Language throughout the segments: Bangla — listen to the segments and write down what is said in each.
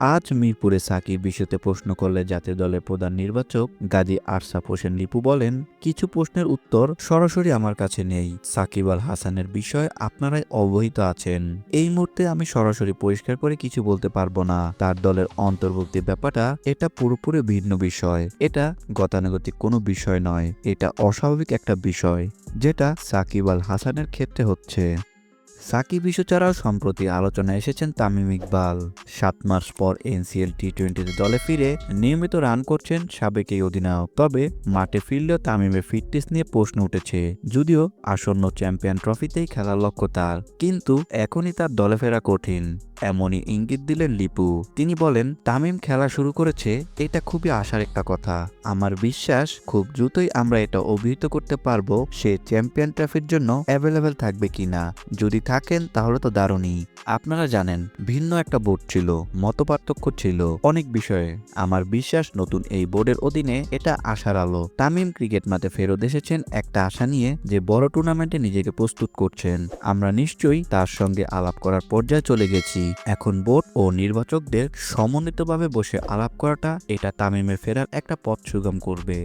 আজ মিরপুরে সাকিব বিষয়তে প্রশ্ন করলে জাতীয় দলের প্রধান নির্বাচক গাজী আরসাফ হোসেন লিপু বলেন, কিছু প্রশ্নের উত্তর সরাসরি আমার কাছে নেই। সাকিব আল হাসানের বিষয়ে আপনারাই অবহিত আছেন। এই মুহূর্তে আমি সরাসরি পরিষ্কার করে কিছু বলতে পারব না। তার দলের অন্তর্ভুক্তির ব্যাপারটা এটা পুরোপুরি ভিন্ন বিষয়। এটা গতানুগতিক কোনো বিষয় নয়। এটা অস্বাভাবিক একটা বিষয়, যেটা সাকিব আল হাসানের ক্ষেত্রে হচ্ছে। সাকিব ইস্যু ছাড়াও সম্প্রতি আলোচনায় এসেছেন তামিম ইকবাল। সাত মাস পর এনসিএল টি টোয়েন্টিতে দলে ফিরে নিয়মিত রান করছেন সাবেক এই অধিনায়ক। তবে মাঠে ফিরলেও তামিমের ফিটনেস নিয়ে প্রশ্ন উঠেছে। যদিও আসন্ন চ্যাম্পিয়ন ট্রফিতেই খেলার লক্ষ্য তার, কিন্তু এখনই তার দলে ফেরা কঠিন। এমনই ইঙ্গিত দিলেন লিপু। তিনি বলেন, তামিম খেলা শুরু করেছে, এটা খুবই আশার একটা কথা। আমার বিশ্বাস, খুব দ্রুতই আমরা এটা অভিহিত করতে পারব সে চ্যাম্পিয়ন ট্রফির জন্য অ্যাভেলেবেল থাকবে কিনা। যদি থাকেন, তাহলে তো দারুণই। আপনারা জানেন, ভিন্ন একটা বোর্ড ছিল মতপার্থক্য ছিল অনেক বিষয়ে। আমার বিশ্বাস, নতুন এই বোর্ডের অধীনে এটা আশার আলো। তামিম ক্রিকেট মাঠে ফেরত এসেছেন একটা আশা নিয়ে যে বড় টুর্নামেন্টে নিজেকে প্রস্তুত করছেন। আমরা নিশ্চয়ই তার সঙ্গে আলাপ করার পর্যায়ে চলে গেছি। এখন বোর্ড ও নির্বাচকদের সমন্বিতভাবে বসে আলাপ করাটা এটা তামিমের ফেরার একটা পথ সুগম করবে।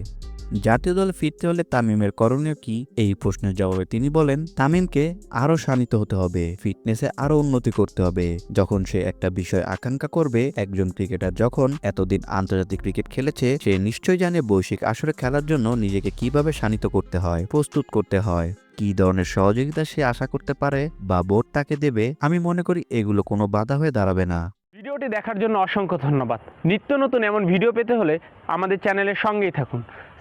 জাতীয় দলে ফিরতে হলে তামিমের করণীয় কি? এই প্রশ্নের জবাবে তিনি বলেন, তামিমকে আরও শানিত হতে হবে, ফিটনেসে আরও উন্নতি করতে হবে। যখন সে একটা বিষয় আকাঙ্ক্ষা করবে, একজন ক্রিকেটার যখন এতদিন আন্তর্জাতিক ক্রিকেট খেলেছে, সে নিশ্চয়ই জানে বৈশ্বিক আসরে খেলার জন্য নিজেকে কীভাবে শানিত করতে হয়, প্রস্তুত করতে হয়। কি ধরনের সহযোগিতা সে আশা করতে পারে বা বোর্ড তাকে দেবে, আমি মনে করি এগুলো কোনো বাধা হয়ে দাঁড়াবে না। ভিডিওটি দেখার জন্য অসংখ্য ধন্যবাদ। নিত্য নতুন এমন ভিডিও পেতে হলে আমাদের চ্যানেলের সঙ্গেই থাকুন।